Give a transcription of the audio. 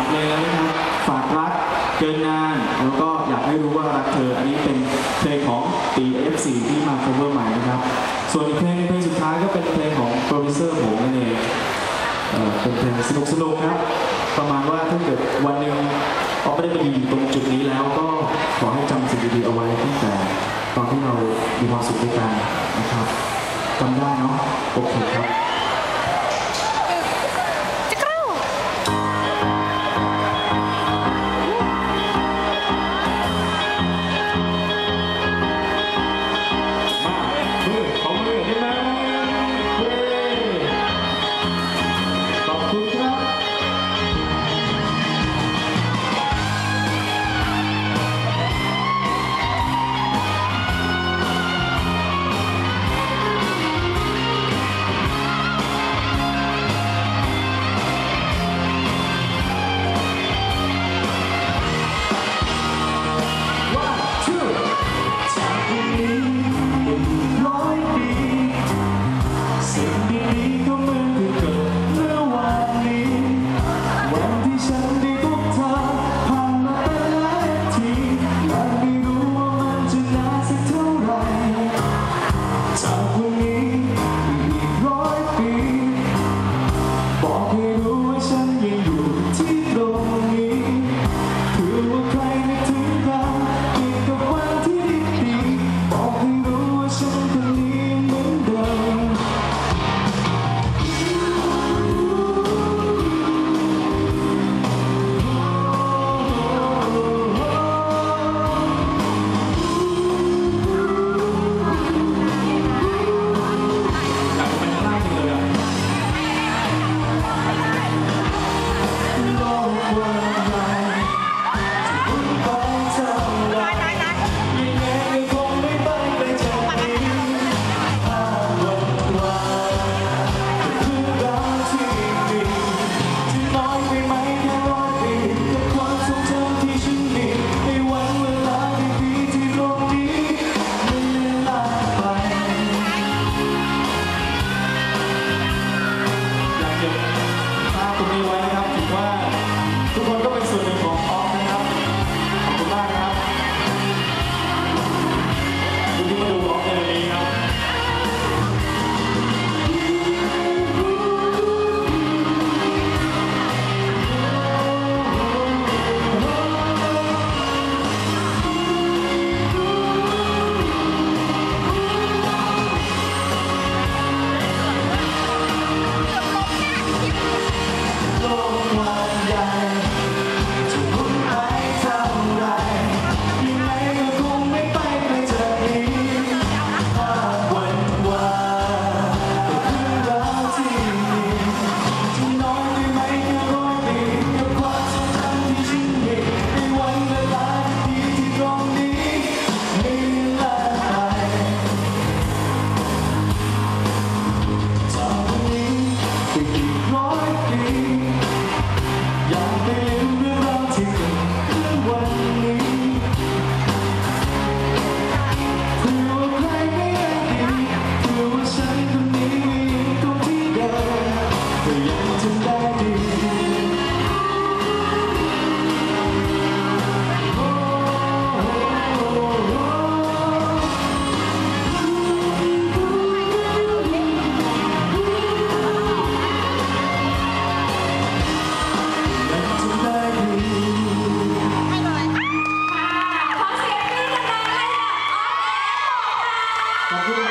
ามเลยนะครับฝากรักเกินงานแล้วก็อยากให้รู้ว่ารักเธอ อันนี้เป็นเพลงของตีเอฟซีที่มา cover ใหม่นะครับ ส่วนอีกเพลงเพลงสุดท้ายก็เป็นเพลงของโปรดิวเซอร์ผมนั่นเองเป็นเพลงสนุกสนุกครับประมาณว่าถ้าเกิดวันหนึ่งออฟไม่ได้ไปอยู่ตรงจุดนี้แล้วก็ขอให้จำสิ่งดีๆเอาไว้ตั้งแต่ตอนที่เรามีความสุขด้วยกันนะครับจำได้เนาะโอเคครับ 我不知。